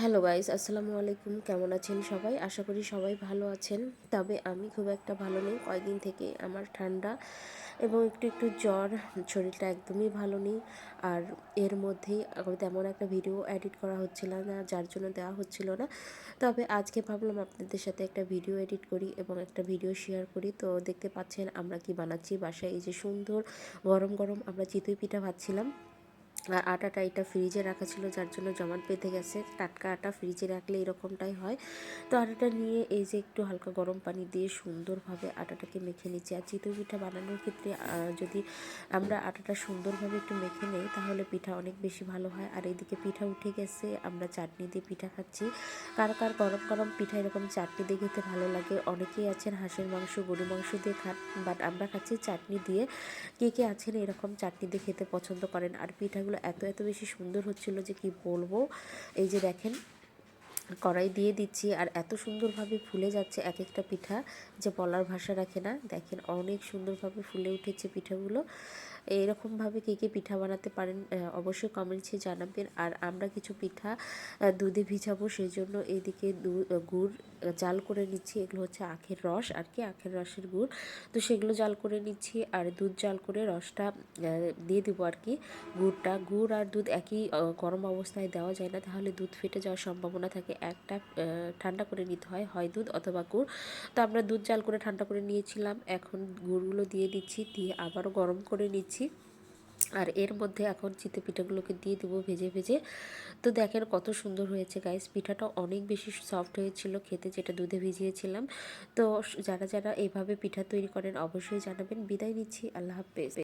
Hello guys, আসসালামু আলাইকুম। কেমন আছেন সবাই? আশা করি সবাই ভালো আছেন। তবে আমি খুব একটা ভালো নেই। কয়েকদিন থেকে আমার ঠান্ডা এবং একটু একটু জ্বর, শরীরটা একদমই ভালো নেই। আর এর মধ্যেই তেমন একটা ভিডিও এডিট করা হচ্ছিল না, যার জন্য দেওয়া হচ্ছিল না। তবে আজকে ভাবলাম আপনাদের সাথে একটা ভিডিও এডিট করি এবং একটা ভিডিও শেয়ার করি। তো দেখতে পাচ্ছেন আমরা কি বানাচ্ছি। বাসায় এই যে সুন্দর গরম গরম আমরা চিতই পিঠা ভাবছিলাম আর আটাটা এটা ফ্রিজে রাখা ছিল, যার জন্য জমাট বেঁধে গেছে। টাটকা আটা ফ্রিজে রাখলে এরকমটাই হয়। তো আটাটা নিয়ে এই যে একটু হালকা গরম পানি দিয়ে সুন্দরভাবে আটাটাকে মেখে নিচ্ছি। আর চিতই পিঠা বানানোর ক্ষেত্রে যদি আমরা আটাটা সুন্দরভাবে একটু মেখে নেই, তাহলে পিঠা অনেক বেশি ভালো হয়। আর এইদিকে পিঠা উঠে গেছে, আমরা চাটনি দিয়ে পিঠা খাচ্ছি। কার কার গরম গরম পিঠা এরকম চাটনি দিয়ে খেতে ভালো লাগে? অনেকেই আছেন হাঁসের মাংস গরু মাংস দিয়ে খান, বাট আমরা খাচ্ছি চাটনি দিয়ে। কে কে আছেন এরকম চাটনি দিয়ে খেতে পছন্দ করেন? আর পিঠাগুলো এত এত বেশি সুন্দর হচ্ছিল যে কি বলব? এই যে দেখেন কড়াই দিয়ে দিচ্ছি আর এত সুন্দরভাবে ফুলে যাচ্ছে এক একটা পিঠা যে বলার ভাষা রাখে না। দেখেন অনেক সুন্দরভাবে ফুলে উঠেছে পিঠাগুলো। এরকমভাবে কে কে পিঠা বানাতে পারেন অবশ্যই কমেন্টসে জানাবেন। আর আমরা কিছু পিঠা দুধে ভিজাবো সেই জন্য এইদিকে গুড় জাল করে নিচ্ছি। এগুলো হচ্ছে আখের রস। আর কি আখের রসের গুড়? তো সেগুলো জাল করে নিচ্ছি আর দুধ জাল করে রসটা দিয়ে দেবো আর কি গুড়টা। গুড় আর দুধ একই গরম অবস্থায় দেওয়া যায় না। তাহলে দুধ ফেটে যাওয়ার সম্ভাবনা থাকে। একটা ঠান্ডা করে নিতে হয় হয় দুধ অথবা গুড়। তো আমরা দুধ জাল করে ঠান্ডা করে নিয়েছিলাম। এখন গুড়গুলো দিয়ে দিচ্ছি, দিয়ে আবারও গরম করে নিচ্ছি। আর এর মধ্যে এখন চিতে পিঠাগুলোকে দিয়ে দেবো ভেজে ভেজে। তো দেখেন কত সুন্দর হয়েছে গাইস পিঠাটা অনেক বেশি সফট হয়েছিল খেতে যেটা দুধে ভিজিয়েছিলাম। তো যারা যারা এইভাবে পিঠা তৈরি করেন অবশ্যই জানাবেন। বিদায় নিচ্ছি, আল্লাহ হাফেজ।